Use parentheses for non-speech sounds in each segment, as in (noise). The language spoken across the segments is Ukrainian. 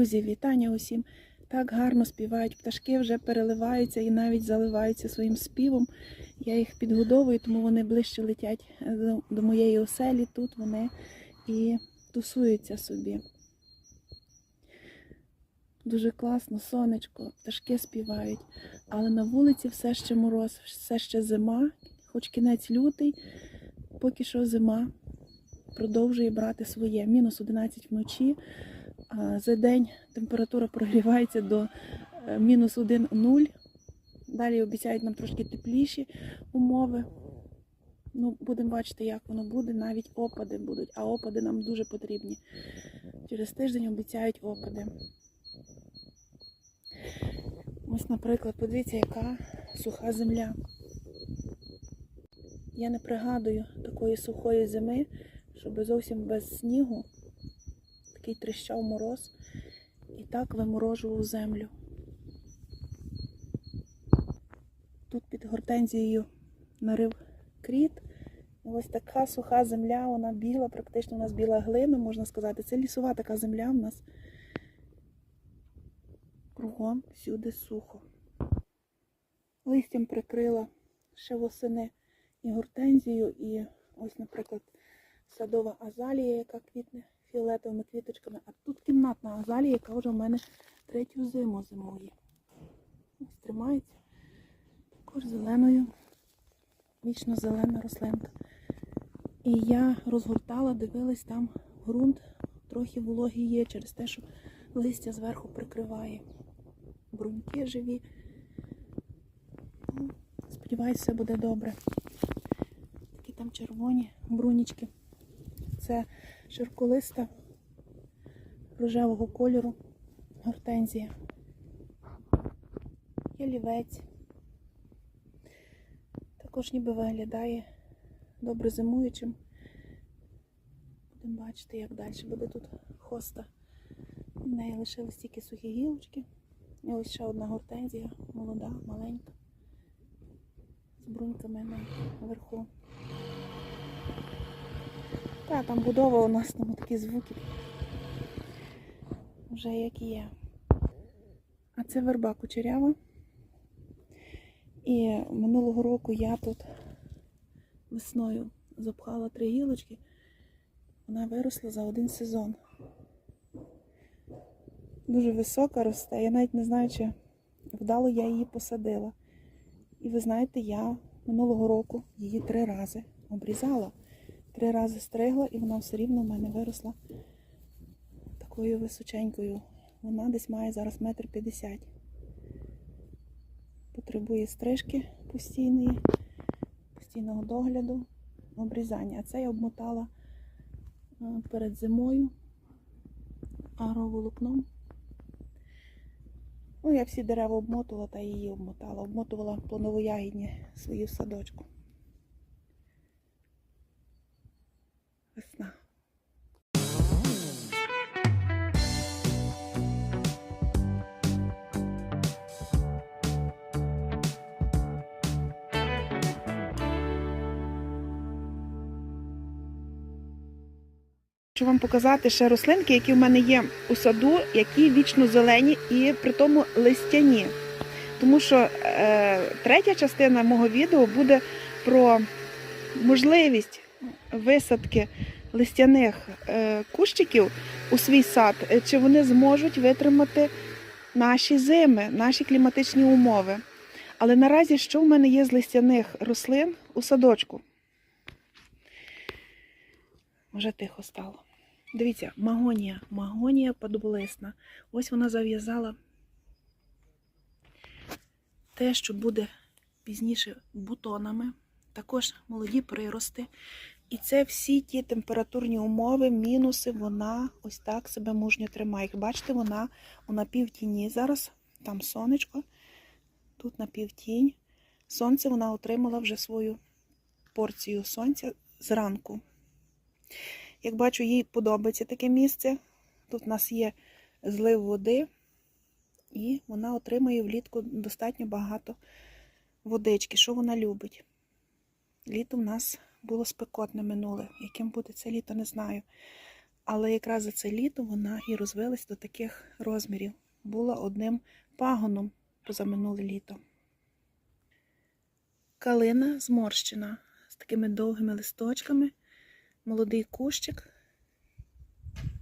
Друзі, вітання усім! Так гарно співають пташки, вже переливаються і навіть заливаються своїм співом. Я їх підгодовую, тому вони ближче летять е, до- до моєї оселі. Тут вони і тусуються собі. Дуже класно, сонечко, пташки співають, але на вулиці все ще мороз, все ще зима, хоч кінець лютий, поки що зима продовжує брати своє. Мінус 11 вночі. За день температура прогрівається до е, мінус 1,0. Далі обіцяють нам трошки тепліші умови. Ну, будемо бачити, як воно буде. Навіть опади будуть, а опади нам дуже потрібні. Через тиждень обіцяють опади. Ось, наприклад, подивіться, яка суха земля. Я не пригадую такої сухої зими, щоб зовсім без снігу такий тріщав мороз і так виморожував землю. Тут під гортензією нарив кріт. Ось така суха земля, вона біла, практично у нас біла глина, можна сказати. Це лісова така земля в нас. Кругом всюди сухо. Листям прикрила ще восени і гортензію, і ось, наприклад, садова азалія, яка квітне фіолетовими квіточками. А тут кімнатна азалія, яка вже в мене третю зиму зимує. Ось тримається. Також зеленою, вічно зелена рослинка. І я розгортала, дивилась там ґрунт, трохи вологі є через те, що листя зверху прикриває. Бруньки живі. Ну, Сподіваюсь, все буде добре. Такі там червоні брунічки. Це ширколиста рожевого кольору гортензія. Ялівець. Також ніби виглядає добре зимуючим. Будемо бачити, як далі буде тут хоста. В неї лишились тільки сухі гілочки. І ось ще одна гортензія, молода, маленька, з бруньками наверху. Та, там будова у нас там такі звуки. Вже як є. А це верба кучерява. І минулого року я тут весною запхала три гілочки. Вона виросла за один сезон. Дуже висока росте. Я навіть не знаю, чи вдало я її посадила. І ви знаєте, я минулого року її три рази обрізала. Три рази стригла, і вона все рівно в мене виросла такою височенькою. Вона десь має зараз метр п'ятдесят. Потребує стрижки постійної, постійного догляду, обрізання. А це я обмотала е, перед зимою агроволокном. Ну, я всі дерева обмотувала та її обмотала. Обмотувала плоновоягідні свої в садочку. Хочу вам показати ще рослинки, які в мене є у саду, які вічно зелені і при тому листяні. Тому що е, третя частина мого відео буде про можливість висадки листяних е, кущиків у свій сад, е, чи вони зможуть витримати наші зими, наші кліматичні умови. Але наразі що в мене є з листяних рослин у садочку? Вже тихо стало. Дивіться, магонія, магонія подоболисна. Ось вона зав'язала те, що буде пізніше бутонами, також молоді прирости. І це всі ті температурні умови, мінуси, вона ось так себе мужньо тримає. Як бачите, вона у напівтіні зараз, там сонечко, тут напівтінь. Сонце вона отримала вже свою порцію сонця зранку. Як бачу, їй подобається таке місце. Тут у нас є злив води, і вона отримує влітку достатньо багато водички, що вона любить. Літо в нас було спекотне минуле. Яким буде це літо, не знаю. Але якраз за це літо вона і розвилась до таких розмірів. Була одним пагоном позаминуле літо. Калина зморщена з такими довгими листочками, молодий кущик,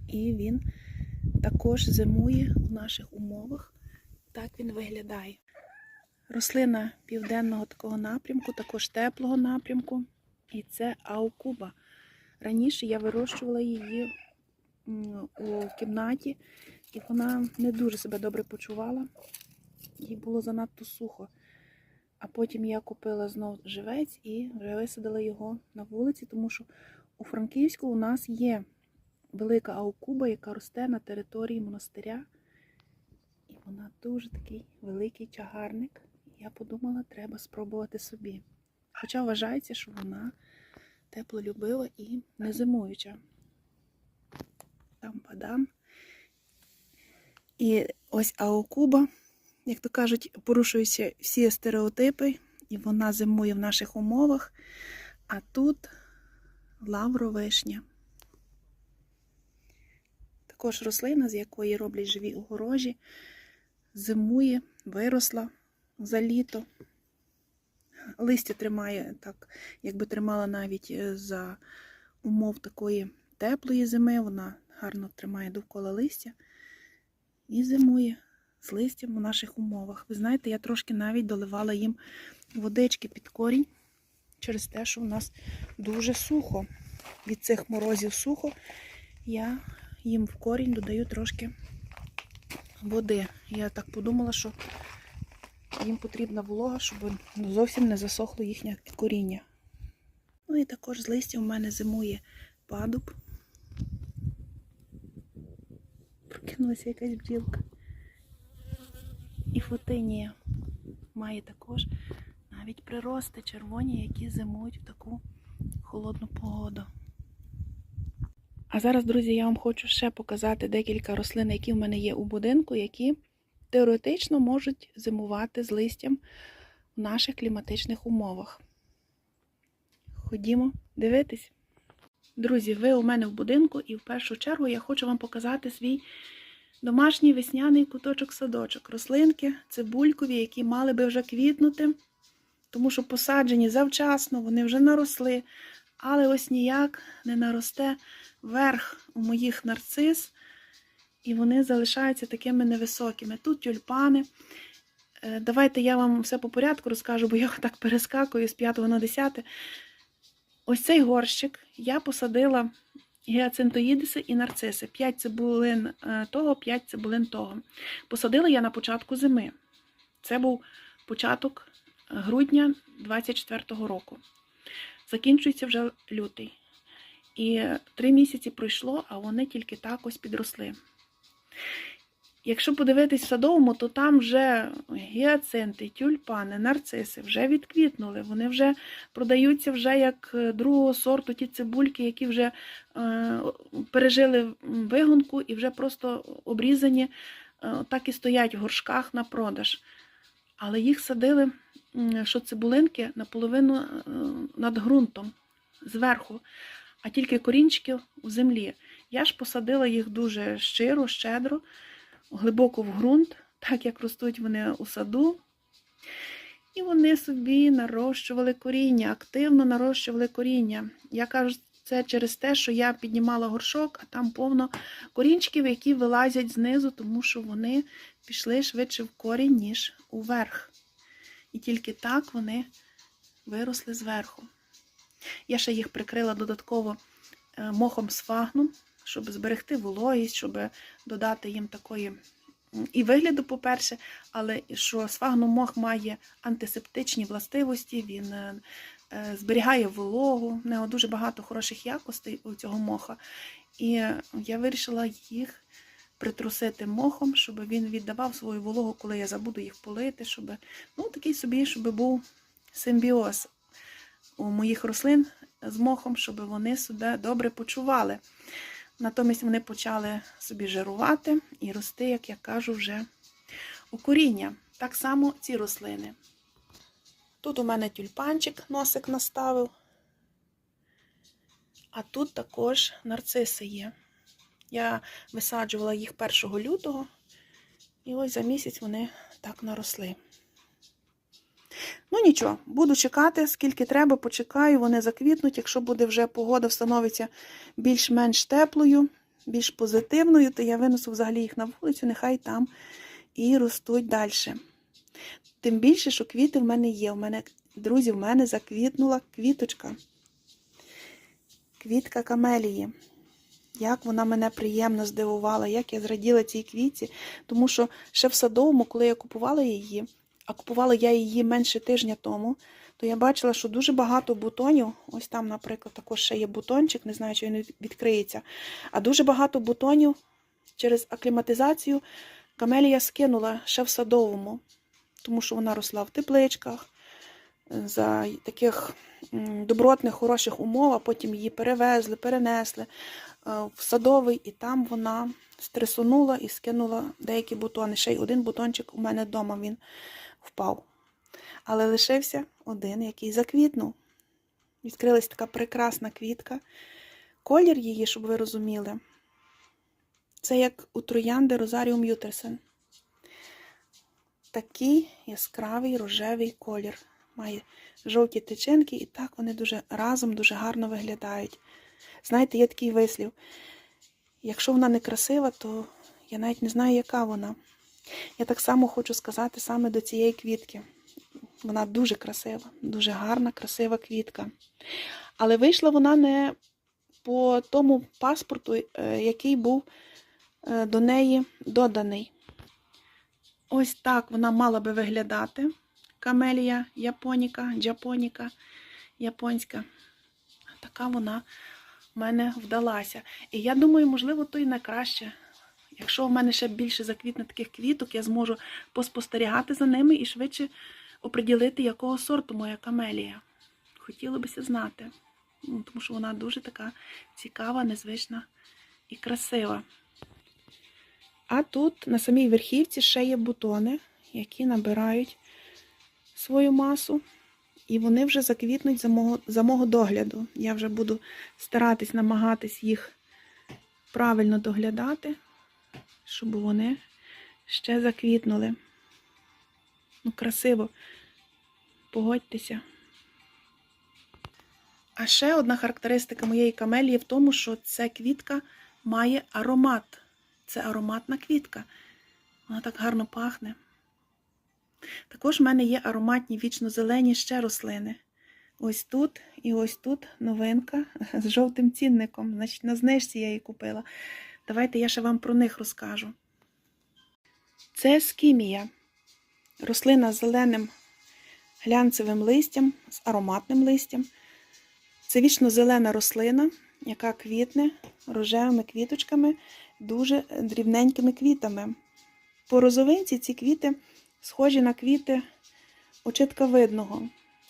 і він також зимує в наших умовах. Так він виглядає. Рослина південного такого напрямку, також теплого напрямку. І це аукуба. Раніше я вирощувала її у кімнаті, і вона не дуже себе добре почувала. Їй було занадто сухо. А потім я купила знов живець і вже висадила його на вулиці, тому що у Франківську у нас є велика аукуба, яка росте на території монастиря. І вона дуже такий великий чагарник. Я подумала, треба спробувати собі. Хоча вважається, що вона теплолюбива і незимуюча. Там падам. І ось аукуба, як то кажуть, порушуються всі стереотипи, і вона зимує в наших умовах. А тут лавровишня. Також рослина, з якої роблять живі огорожі, зимує, виросла за літо. Листя тримає так, якби тримала навіть е, за умов такої теплої зими, вона гарно тримає довкола листя і зимує з листям у наших умовах. Ви знаєте, я трошки навіть доливала їм водички під корінь через те, що у нас дуже сухо. Від цих морозів сухо. Я їм в корінь додаю трошки води. Я так подумала, що їм потрібна волога, щоб зовсім не засохло їхнє коріння. Ну і також з листя у мене зимує падуб. Прокинулася якась бджілка. І фотинія має також навіть прирости червоні, які зимують в таку холодну погоду. А зараз, друзі, я вам хочу ще показати декілька рослин, які в мене є у будинку, які теоретично можуть зимувати з листям в наших кліматичних умовах. Ходімо дивитись. Друзі, ви у мене в будинку, і в першу чергу я хочу вам показати свій домашній весняний куточок-садочок. Рослинки, цибулькові, які мали би вже квітнути, тому що посаджені завчасно, вони вже наросли, але ось ніяк не наросте верх у моїх нарцис, і вони залишаються такими невисокими. Тут тюльпани. Е, Давайте я вам все по порядку розкажу, бо я (laughs) так перескакую з 5 на 10. Ось цей горщик я посадила гіацинтоїдиси і нарциси. 5 цибулин е, того, 5 цибулин того. Посадила я на початку зими. Це був початок грудня 24-го року. Закінчується вже лютий. І три місяці пройшло, а вони тільки так ось підросли. Якщо подивитись в садовому, то там вже гіацинти, тюльпани, нарциси вже відквітнули. Вони вже продаються вже як е, другого сорту ті цибульки, які вже е, пережили вигонку і вже просто обрізані, е, так і стоять в горшках на продаж. Але їх садили, що цибулинки наполовину е, над ґрунтом зверху, а тільки корінчики у землі. Я ж посадила їх дуже щиро, щедро, глибоко в ґрунт, так як ростуть вони у саду. І вони собі нарощували коріння, активно нарощували коріння. Я кажу, це через те, що я піднімала горшок, а там повно корінчиків, які вилазять знизу, тому що вони пішли швидше в корінь, ніж уверх. І тільки так вони виросли зверху. Я ще їх прикрила додатково е, мохом сфагну, щоб зберегти вологість, щоб додати їм такої і вигляду, по-перше, але що сфагнум мох має антисептичні властивості, він е, зберігає вологу, в нього дуже багато хороших якостей у цього моха. І е, я вирішила їх притрусити мохом, щоб він віддавав свою вологу, коли я забуду їх полити, щоб ну, такий собі, щоб був симбіоз у моїх рослин з мохом, щоб вони себе добре почували. Натомість вони почали собі жирувати і рости, як я кажу, вже у коріння. Так само ці рослини. Тут у мене тюльпанчик носик наставив, а тут також нарциси є. Я висаджувала їх 1 лютого, і ось за місяць вони так наросли. Ну нічого, буду чекати, скільки треба, почекаю, вони заквітнуть. Якщо буде вже погода встановиться більш-менш теплою, більш позитивною, то я винесу взагалі їх на вулицю, нехай там і ростуть далі. Тим більше, що квіти в мене є. У мене, друзі, в мене заквітнула квіточка. Квітка камелії. Як вона мене приємно здивувала, як я зраділа цій квітці, тому що ще в садовому, коли я купувала її, а купувала я її менше тижня тому, то я бачила, що дуже багато бутонів. Ось там, наприклад, також ще є бутончик, не знаю, чи він відкриється. А дуже багато бутонів через акліматизацію камелія скинула ще в садовому, тому що вона росла в тепличках за таких добротних, хороших умов, а потім її перевезли, перенесли е, в садовий, і там вона стресонула і скинула деякі бутони. Ще й один бутончик у мене вдома він впав. Але лишився один, який заквітнув. Відкрилась така прекрасна квітка. Колір її, щоб ви розуміли, це як у троянди Розаріум Ютерсен. Такий яскравий рожевий колір. Має жовті тичинки, і так вони дуже разом дуже гарно виглядають. Знаєте, є такий вислів. Якщо вона не красива, то я навіть не знаю, яка вона. Я так само хочу сказати саме до цієї квітки. Вона дуже красива, дуже гарна, красива квітка. Але вийшла вона не по тому паспорту, е, який був е, до неї доданий. Ось так вона мала би виглядати. Камелія японіка, джапоніка японська. Така вона в мене вдалася. І я думаю, можливо, то і найкраще. Якщо в мене ще більше заквітне таких квіток, я зможу поспостерігати за ними і швидше оприділити, якого сорту моя камелія. Хотілося б знати. Ну, тому що вона дуже така цікава, незвична і красива. А тут на самій верхівці ще є бутони, які набирають свою масу, і вони вже заквітнуть за мого, за мого догляду. Я вже буду старатись намагатись їх правильно доглядати, щоб вони ще заквітнули. Ну, красиво, погодьтеся. А ще одна характеристика моєї камелії в тому, що ця квітка має аромат. Це ароматна квітка. Вона так гарно пахне. Також в мене є ароматні вічно-зелені ще рослини. Ось тут і ось тут новинка з жовтим цінником. Значить, на знижці я її купила. Давайте я ще вам про них розкажу. Це скімія. Рослина з зеленим глянцевим листям, з ароматним листям. Це вічно зелена рослина, яка квітне рожевими квіточками, дуже дрібненькими квітами. По розовинці ці квіти схожі на квіти очиткавидного.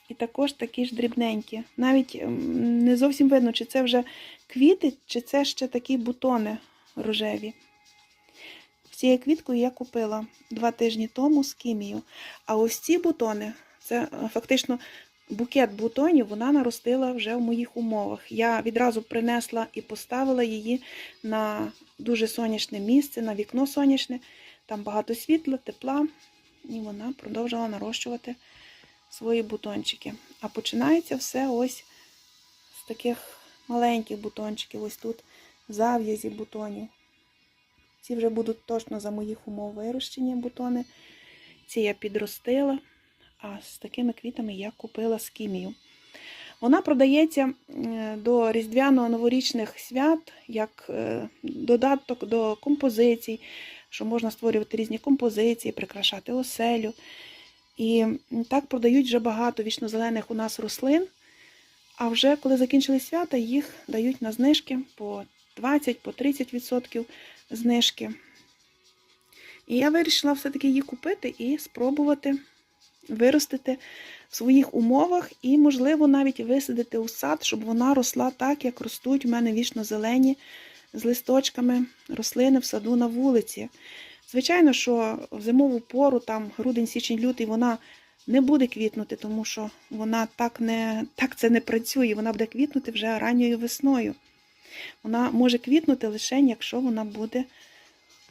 І також такі ж дрібненькі. Навіть ем, не зовсім видно, чи це вже квіти, чи це ще такі бутони рожеві. Цією квіткою я купила два тижні тому з кімію. А ось ці бутони, це е, фактично букет бутонів, вона наростила вже в моїх умовах. Я відразу принесла і поставила її на дуже сонячне місце, на вікно сонячне. Там багато світла, тепла, і вона продовжила нарощувати свої бутончики. А починається все ось з таких маленьких бутончиків, ось тут зав'язі бутонів. Ці вже будуть точно за моїх умов вирощені бутони. Ці я підростила, а з такими квітами я купила скімію. Вона продається е, до різдвяно-новорічних свят як е, додаток до композицій, що можна створювати різні композиції, прикрашати оселю. І так продають вже багато вічнозелених у нас рослин. А вже коли закінчили свята, їх дають на знижки по 20-30% знижки. І я вирішила все-таки її купити і спробувати виростити в своїх умовах і, можливо, навіть висадити у сад, щоб вона росла так, як ростуть у мене вічно зелені з листочками рослини в саду на вулиці. Звичайно, що в зимову пору, там грудень, січень, лютий, вона не буде квітнути, тому що вона так не, так це не працює, вона буде квітнути вже ранньою весною. Вона може квітнути лише, якщо вона буде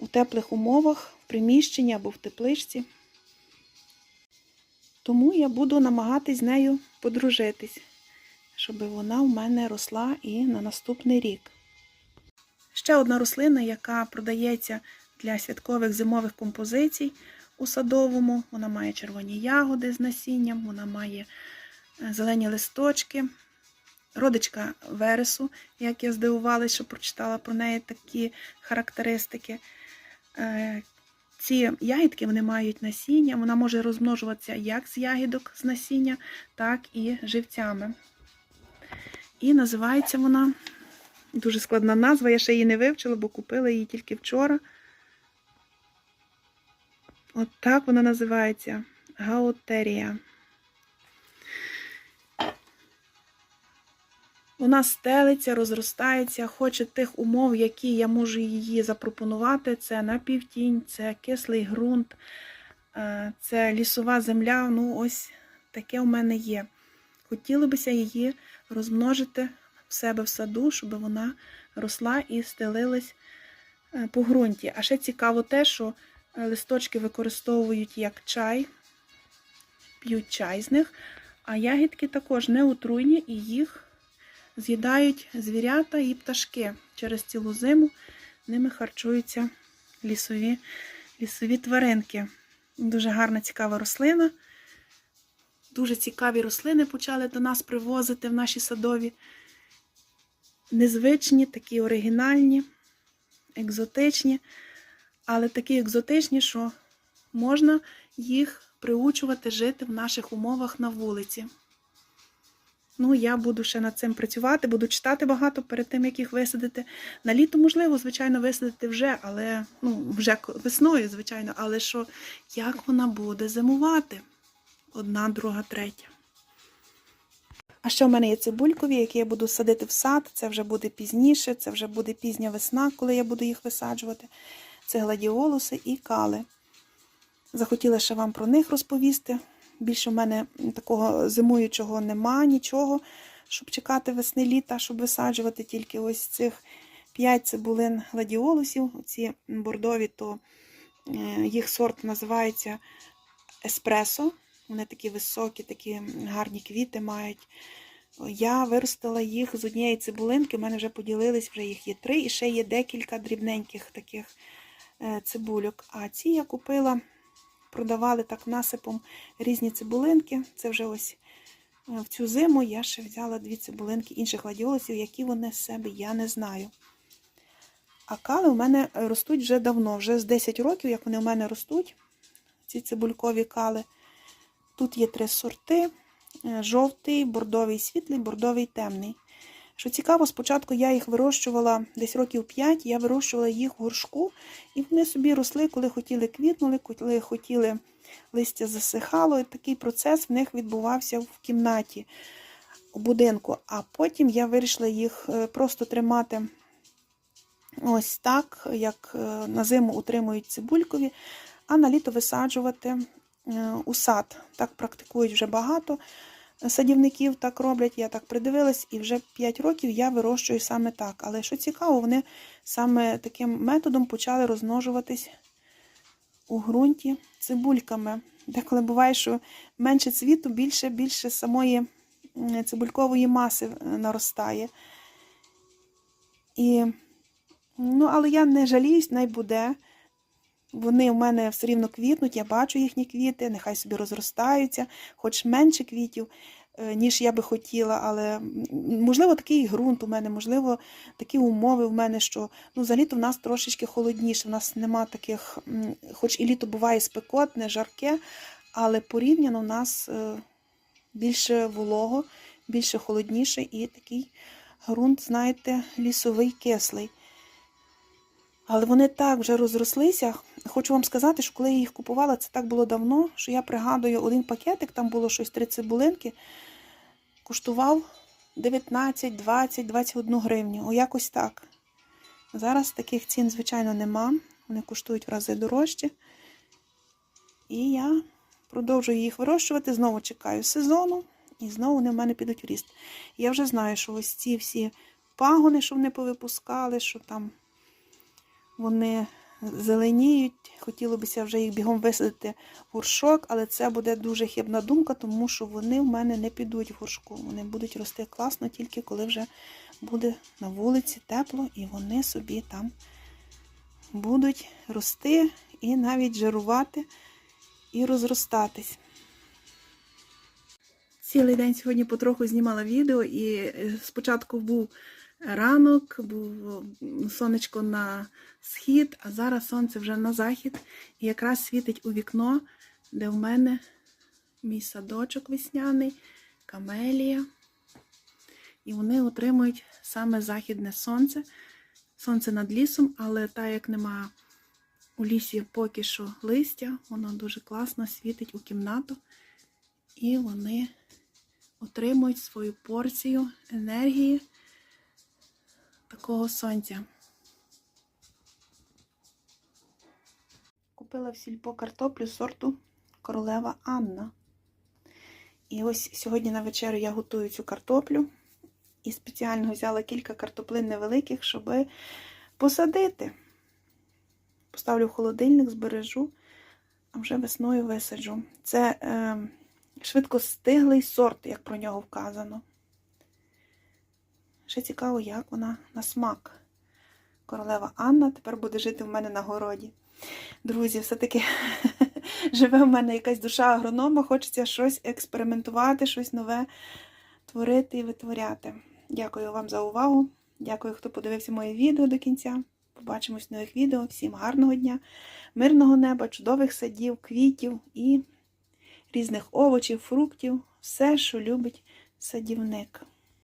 у теплих умовах, в приміщенні або в тепличці. Тому я буду намагатись з нею подружитись, щоб вона в мене росла і на наступний рік. Ще одна рослина, яка продається для святкових зимових композицій у садовому. Вона має червоні ягоди з насінням, вона має е, зелені листочки. Родичка вересу, як я здивувалася, що прочитала про неї такі характеристики. Ці ягідки вони мають насіння, вона може розмножуватися як з ягідок з насіння, так і живцями. І називається вона дуже складна назва, я ще її не вивчила, бо купила її тільки вчора. От так вона називається Гаотерія. Вона стелиться, розростається, хоче тих умов, які я можу її запропонувати. Це напівтінь, це кислий ґрунт, е, це лісова земля. Ну, ось таке у мене є. Хотілося б її розмножити в себе в саду, щоб вона росла і стелилась е, по ґрунті. А ще цікаво те, що е, листочки використовують як чай, п'ють чай з них, а ягідки також не отруйні і їх з'їдають звірята і пташки. Через цілу зиму ними харчуються лісові, лісові тваринки. Дуже гарна, цікава рослина. Дуже цікаві рослини почали до нас привозити в наші садові. Незвичні, такі оригінальні, екзотичні, але такі екзотичні, що можна їх приучувати жити в наших умовах на вулиці. Ну, я буду ще над цим працювати, буду читати багато перед тим, як їх висадити. На літо, можливо, звичайно, висадити вже, але ну, вже весною, звичайно, але що, як вона буде зимувати? Одна, друга, третя. А ще в мене є цибулькові, які я буду садити в сад. Це вже буде пізніше, це вже буде пізня весна, коли я буду їх висаджувати. Це гладіолуси і кали. Захотіла ще вам про них розповісти. Більше в мене такого зимуючого нема, нічого, щоб чекати весни літа, щоб висаджувати тільки ось цих 5 цибулин гладіолусів. Ці бордові, то е, їх сорт називається еспресо. Вони такі високі, такі гарні квіти мають. Я виростила їх з однієї цибулинки, в мене вже поділились, вже їх є три, і ще є декілька дрібненьких таких е, цибульок. А ці я купила продавали так насипом різні цибулинки. Це вже ось е, в цю зиму я ще взяла дві цибулинки інших гладіолусів, які вони з себе, я не знаю. А кали у мене ростуть вже давно, вже з 10 років, як вони у мене ростуть, ці цибулькові кали. Тут є три сорти: е, жовтий, бордовий світлий, бордовий темний. Що цікаво, спочатку я їх вирощувала десь років 5, я вирощувала їх в горшку, і вони собі росли, коли хотіли квітнули, коли хотіли листя засихало. І такий процес в них відбувався в кімнаті у будинку. А потім я вирішила їх е, просто тримати ось так, як е, на зиму утримують цибулькові, а на літо висаджувати е, у сад. Так практикують вже багато садівників так роблять, я так придивилась, і вже 5 років я вирощую саме так. Але що цікаво, вони саме таким методом почали розмножуватись у ґрунті цибульками. Деколи буває, що менше цвіту, більше більше самої цибулькової маси е, наростає. І, ну, Але я не жаліюсь, най буде. Вони в мене все рівно квітнуть, я бачу їхні квіти, нехай собі розростаються, хоч менше квітів, е, ніж я би хотіла. Але можливо такий ґрунт у мене, можливо, такі умови в мене, що ну, за літо в нас трошечки холодніше. У нас нема таких, хоч і літо буває спекотне, жарке, але порівняно в нас е, більше волого, більше холодніше і такий ґрунт, знаєте, лісовий кислий. Але вони так вже розрослися. Хочу вам сказати, що коли я їх купувала, це так було давно, що я пригадую один пакетик, там було щось три цибулинки, коштував 19, 20, 21 гривню. О, якось так. Зараз таких цін, звичайно, нема. Вони коштують в рази дорожче. І я продовжую їх вирощувати, знову чекаю сезону, і знову вони в мене підуть в ріст. Я вже знаю, що ось ці всі пагони, що вони повипускали, що там вони зеленіють. Хотілося б вже їх бігом висадити в горшок, але це буде дуже хибна думка, тому що вони в мене не підуть в горшку. Вони будуть рости класно тільки коли вже буде на вулиці тепло, і вони собі там будуть рости і навіть жирувати і розростатись. Цілий день сьогодні потроху знімала відео, і е, спочатку був ранок, був сонечко на схід, а зараз сонце вже на захід. І якраз світить у вікно, де в мене мій садочок весняний, камелія. І вони отримують саме західне сонце. Сонце над лісом, але так як нема у лісі поки що листя, воно дуже класно світить у кімнату. І вони отримують свою порцію енергії такого сонця. Купила в сільпо картоплю сорту королева Анна. І ось сьогодні на вечерю я готую цю картоплю. І спеціально взяла кілька картоплин невеликих, щоб посадити. Поставлю в холодильник, збережу, а вже весною висаджу. Це е, швидкостиглий сорт, як про нього вказано. Ще цікаво, як вона на смак. Королева Анна тепер буде жити в мене на городі. Друзі, все-таки (laughs) живе в мене якась душа агронома, хочеться щось експериментувати, щось нове творити і витворяти. Дякую вам за увагу. Дякую, хто подивився моє відео до кінця. Побачимось в нових відео. Всім гарного дня, мирного неба, чудових садів, квітів і різних овочів, фруктів, все, що любить садівник.